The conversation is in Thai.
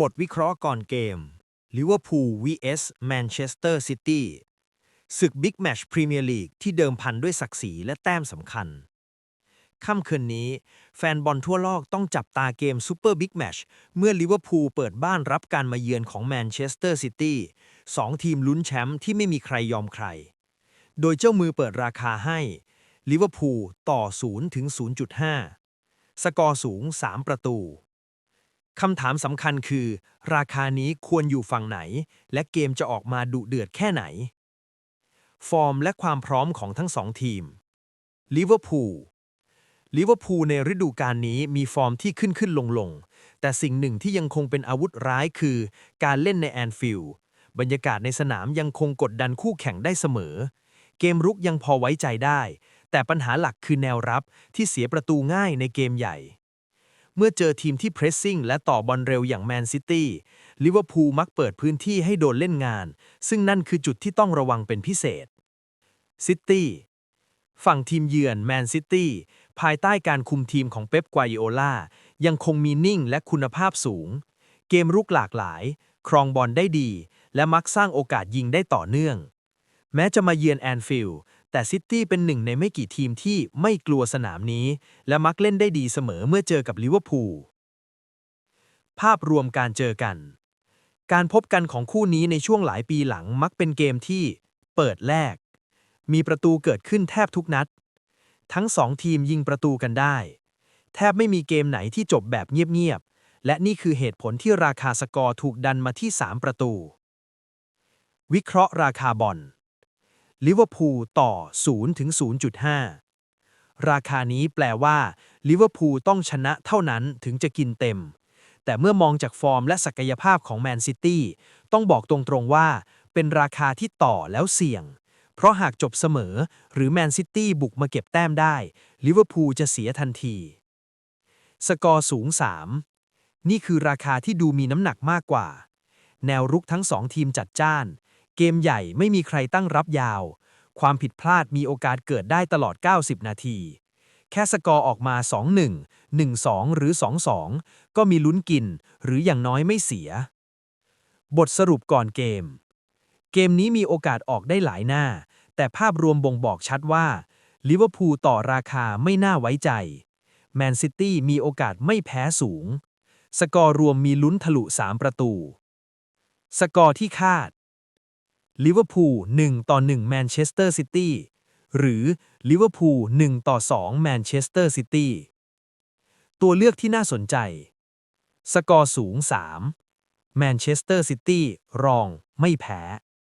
บทวิเคราะห์ก่อนเกมลิเวอร์พูล vs แมนเชสเตอร์ซิตี้ศึกบิ๊กแมชพรีเมียร์ลีกที่เดิมพันด้วยศักดิ์ศรีและแต้มสำคัญ ค่ำคืนนี้ แฟนบอลทั่วโลกต้องจับตาเกมซูเปอร์บิ๊กแมชเมื่อลิเวอร์พูลเปิดบ้านรับการมาเยือนของแมนเชสเตอร์ซิตี้สองทีมลุ้นแชมป์ที่ไม่มีใครยอมใคร โดยเจ้ามือเปิดราคาให้ลิเวอร์พูลต่อ 0 ถึง 0.5 สกอร์สูง 3 ประตู คำถามสำคัญคือ ราคานี้ควรอยู่ฝั่งไหน และเกมจะออกมาดุเดือดแค่ไหน ฟอร์มและความพร้อมของทั้งสองทีมลิเวอร์พูลลิเวอร์พูลในฤดูกาลนี้มีฟอร์มที่ขึ้นขึ้นลงลงแต่สิ่งหนึ่งที่ยังคงเป็นอาวุธร้ายคือ การเล่นในแอนฟิลด์บรรยากาศในสนามยังคงกดดันคู่แข่งได้เสมอ เกมรุกยังพอไว้ใจได้ แต่ปัญหาหลักคือแนวรับที่เสียประตูง่ายในเกมใหญ่ เมื่อเจอทีมที่เพรสซิ่งและต่อบอลเร็วอย่างแมนซิตี้ลิเวอร์พูลมักเปิดพื้นที่ให้โดนเล่นงาน ซึ่งนั่นคือจุดที่ต้องระวังเป็นพิเศษซิตี้ฝั่งทีมเยือนแมนซิตี้ภายใต้การคุมทีมของเป๊ปกวาโอลายังคงมีนิ่งและคุณภาพสูง เกมรุกหลากหลาย ครองบอลได้ดี และมักสร้างโอกาสยิงได้ต่อเนื่อง แม้จะมาเยือนแอนฟิลด์แต่ซิตี้เป็นหนึ่งในไม่กี่ทีมที่ไม่กลัวสนามนี้ และมักเล่นได้ดีเสมอเมื่อเจอกับลิเวอร์พูลภาพรวมการเจอกัน การพบกันของคู่นี้ในช่วงหลายปีหลังมักเป็นเกมที่เปิดแรก มีประตูเกิดขึ้นแทบทุกนัด ทั้งสองทีมยิงประตูกันได้ แทบไม่มีเกมไหนที่จบแบบเงียบๆ และนี่คือเหตุผลที่ราคาสกอร์ถูกดันมาที่ 3 ประตู วิเคราะห์ราคาบอล ลิเวอร์พูลต่อ 0 ถึง 0.5 ราคานี้แปลว่าลิเวอร์พูลต้องชนะเท่านั้นถึงจะกินเต็ม แต่เมื่อมองจากฟอร์มและศักยภาพของแมนซิตี้ต้องบอกตรงๆว่า เป็นราคาที่ต่อแล้วเสี่ยง เพราะหากจบเสมอหรือแมนซิตี้บุกมาเก็บแต้มได้ลิเวอร์พูลจะเสียทันที สกอร์สูง 3 นี่คือราคาที่ดูมีน้ำหนักมากกว่า แนวรุกทั้งสองทีมจัดจ้าน เกมใหญ่ไม่มีใครตั้งรับยาว ความผิดพลาดมีโอกาสเกิดได้ตลอด 90 นาที แค่สกอร์ออกมา 2-1 1-2 หรือ 2-2 ก็มีลุ้นกิน หรืออย่างน้อยไม่เสีย บทสรุปก่อนเกม เกมนี้มีโอกาสออกได้หลายหน้า แต่ภาพรวมบ่งบอกชัดว่าลิเวอร์พูลต่อราคาไม่น่าไว้ใจ แมนซิตี้มีโอกาสไม่แพ้สูง สกอร์รวมมีลุ้นทะลุ 3 ประตู สกอร์ที่คาด ลิเวอร์พูล1ต่อ1แมนเชสเตอร์ซิตี้หรือลิเวอร์พูล1ต่อ2แมนเชสเตอร์ซิตี้ตัวเลือกที่น่าสนใจ สกอร์สูง 3 แมนเชสเตอร์ซิตี้รองไม่แพ้